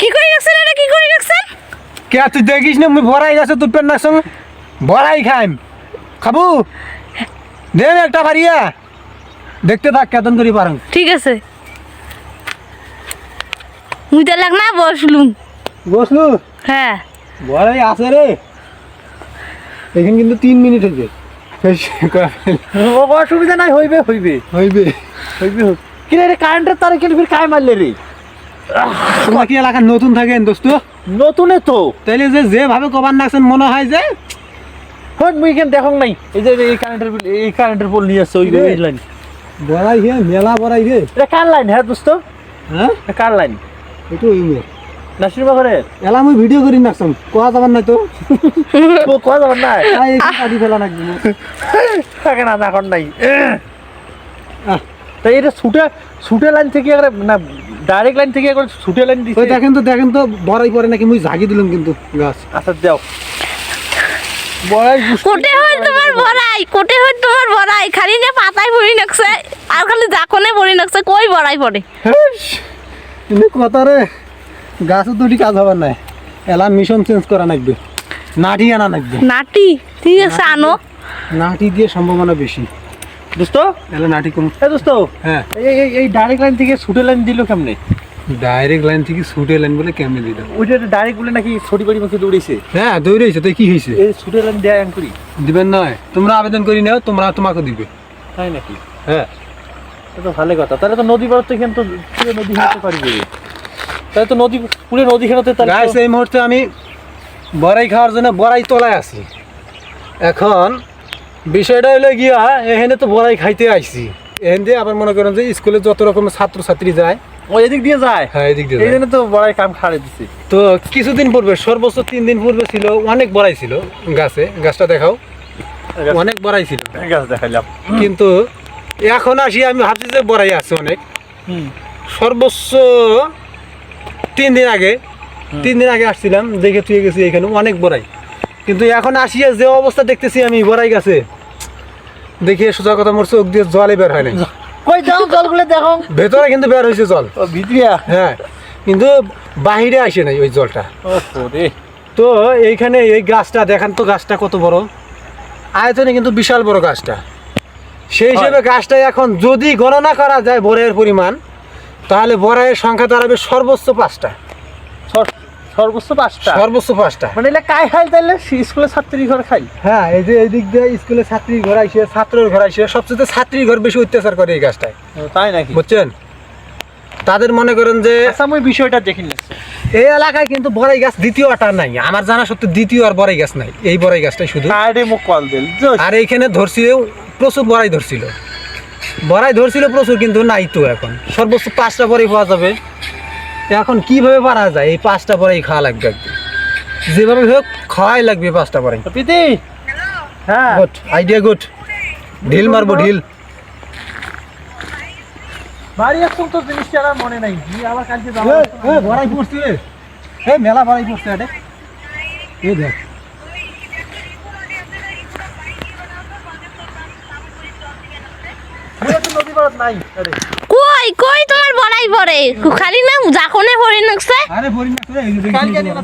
কি করে রাখছেন এটা? কি করে রাখছেন কে তুই দেখিস না? মুই ভরাই গেছে তোর পেন্নার সঙ্গে। ভরাই খাইম। খাবু? দেন একটা ভারিয়া। দেখতে থাক কেতন করি পারেন ঠিক আছে। মুই তো লাগ না বসলুম। বসলু? হ্যাঁ। ভরাই আছে রে। এখন কিন্তু তিন মিনিট করা ফেল। অসুবিধা নাই হইবে হইবে। হইবে। হইবে কি রে কারেন্টের তারে কেন ফির কায় মারলে রে? তোমরা কি এলাকার নতুন থাকেন দোস্ত? নতুনে তো। তাইলে যে যেভাবে কবার নাকছেন মনে হয় যে হট মুই কেন দেখং নাই। এই যে এই কারেন্টের বিল এই কারেন্টের পোল নিয়ে আসছে ওই লাইন বড়াই হে মেলা বড়াই হে এটা কার লাইন হ্যাঁ দোস্ত? হ্যাঁ? এটা কার লাইন একটু ইয়ে নাসির ঘরে এলা আমি ভিডিও করি নাকছাম কোয়া যাবার নাই তো? ও কোয়া যাবার নাই? আই কাটি ফেলা নাকবো থাকে না এখন নাই। তাই এটা ছুটে ছুটে লাইন থেকে একবারে না ডাইরেক্ট লাইন থেকে একবার ছুটে লাইন ওই দিছে দেখেন তো দেখেন তো বড়াই পরে নাকি মুই জাগি দিলাম কিন্তু গাছ। আচ্ছা দাও বড়াই কোটে হয় তোমার বড়াই কোটে হয় তোমার বড়াই। খালি না পাতায় ভরি নাকছে আর খালি জাকনে ভরি নাকছে কই বড়াই পড়ে? কিন্তু কথা রে গাছও দুটি কাজ হবার নাই এলা মিশন চেঞ্জ করা লাগবে নাটি আনা লাগবে নাটি? ঠিক আছে আনো। নাটি দিয়ে সম্ভাবনা বেশি। দোস্ত? এলা নাটি দোস্ত হ্যাঁ। এই এই ডাইরেক্ট লাইন থেকে ছুটে লাইন দিল কেমনে? ডাইরেক্ট লাইন থেকে ছুটে লাইন বলে কেমনে দিলাম ওইটা ডাইরেক্ট বলে নাকি ছড়ি বাড়ি মুখে দৌড়েছে হ্যাঁ দৌড়েছে তাই কি হয়েছে এই ছুটে লাইন দেয় আমি করি দিবেন নয় তোমরা আবেদন করি নাও তোমরা তোমাকে দিবে। তাই নাকি? হ্যাঁ। এটা তো ভালো কথা। তাহলে তো নদী পার এখানে তো পুরো নদী হেঁটে পারি যাবে তাহলে তো নদী পুরো নদী হেঁটে তাহলে এই মুহূর্তে আমি বড়াই খাওয়ার জন্য বড়াই তলায় আছি। এখন বিষয়টা হলো গিয়া এখানে তো বড়াই খাইতে আইছি। এখান দিয়ে আবার মনে করেন যে স্কুলে যত রকমের ছাত্রছাত্রী যায় ও এদিক দিয়ে যায়? হ্যাঁ এদিক দিয়ে এই জন্য তো বড়াই কাম খাড়ে দিছে। তো কিছুদিন পূর্বে সর্বোচ্চ তিন দিন পূর্বে ছিল অনেক বড়াই ছিল গাছে। গাছটা দেখাও। অনেক বড়াই ছিল। গাছ দেখাইলাম। কিন্তু এখন আসি আমি ভাবছি যে বড়াই আছে অনেক। সর্বোচ্চ তিন দিন আগে তিন দিন আগে আসছিলাম দেখে তুই গেছি এখানে অনেক বড়াই। কিন্তু এখন আসিয়া যে অবস্থা দেখতেছি আমি বড়াই গেছে। দেখে সোজা কথা মোর চোখ দিয়ে জলে বের হয় নাই। কই যাও জলগুলো দেখো। ভেতরে কিন্তু বের হয়েছে জল। ও ভিতরিয়া হ্যাঁ কিন্তু বাহিরে আসে নাই ওই জলটা। তো এইখানে এই গাছটা দেখান তো গাছটা কত বড়। আয়তনে কিন্তু বিশাল বড় গাছটা। সেই হিসেবে গাছটা এখন যদি গণনা করা যায় বড়ের পরিমাণ তাহলে বড়াইয়ের সংখ্যা দাঁড়াবে সর্বোচ্চ পাঁচটা। সর্বোচ্চ পাঁচটা। সর্বোচ্চ পাঁচটা। মানে কাই খাই তাইলে স্কুলে ছাত্রী ঘর খাই। হ্যাঁ এই যে এই দিক দিয়ে স্কুলে ছাত্রীর ঘর আইসে ছাত্রের ঘর আইসে সবচেয়ে ছাত্রীর ঘর বেশি অত্যাচার করে এই গাছটায়। তাই নাকি? বুঝছেন? তাদের মনে করেন যে আচ্ছা বিষয়টা দেখে নিচ্ছি এই এলাকায় কিন্তু বড়াই গাছ দ্বিতীয় আটা নাই। আমার জানা সত্ত্বে দ্বিতীয় আর বড়াই গাছ নাই। এই বড়াই গাছটাই শুধু। মুখ কল দিল আর এইখানে ধরছিল প্রচুর বড়াই ধরছিল। বড়াই ধরছিল প্রচুর কিন্তু নাই তো এখন। সর্বোচ্চ পাঁচটা বড়াই পাওয়া যাবে। এখন কীভাবে পারা যায়? এই পাঁচটা বড়াই খাওয়া লাগবে যেভাবে হোক খাওয়াই লাগবে পাঁচটা বড়াই প্রীতি? হ্যাঁ। গুড আইডিয়া গুড ঢিল মারবো ঢিল। বাড়ি আসতাম তো জিনিসটা আর মনে নাই। জি আবার কালকে যাব বড়াই পড়ছে এই। মেলা বড়াই পড়ছে এটা এই দেখ। নদী পাড়াত নাই আরে। কই কই তোমার বড়াই পড়ে খালি না জাকনে ভরি নাকছে? আরে বড়ি না